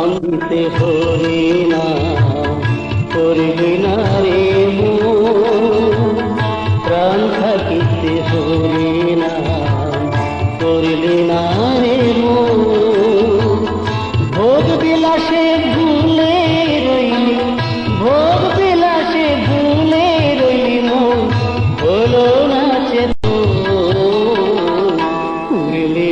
প্রান্তে হরি না, করবি না রে প্রাণ থাকিতে হরি না করলি না রে ভোগ বিলাসে ভুলে রইলি, ভোগ বিলাসে ভুলে রইলি মন। হলো না চেতন, উড়লি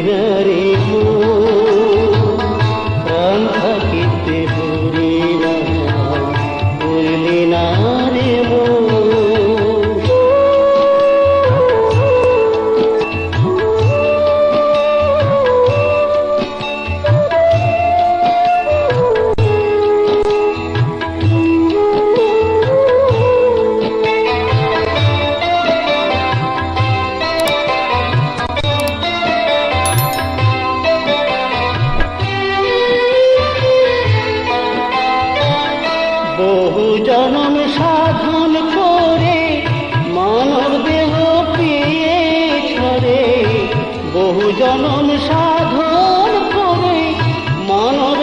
জনম সাধন করে মানব দেহ পেয়ে ছড়ে। বহু জনম সাধন করে মানব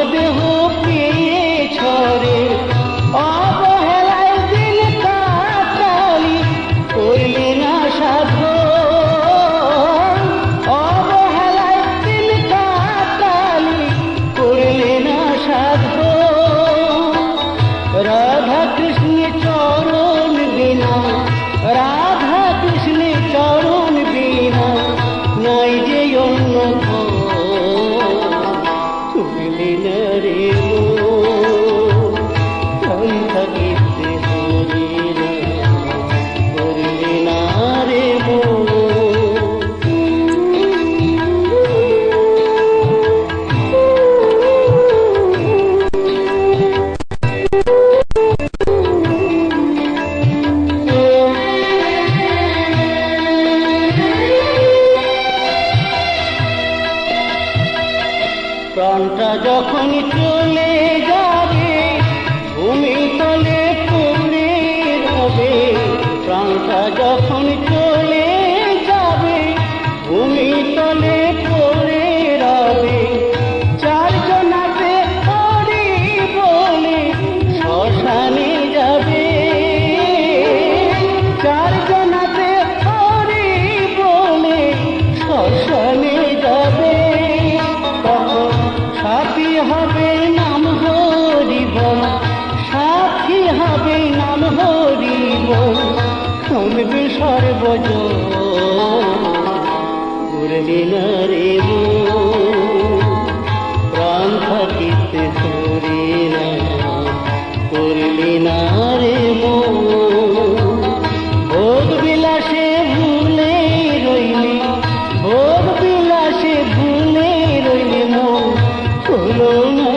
প্রাণটা যখন চলে যাবে ভূমি তলে নাম হরিব শুনবে সর্বজ। করলি না রে প্রাণ থাকিতে সরি না। করলি না রে ভোগ বিলাসে ভুলে রইলি, ভোগ বিলাসে ভুলে রইলি মন হলো না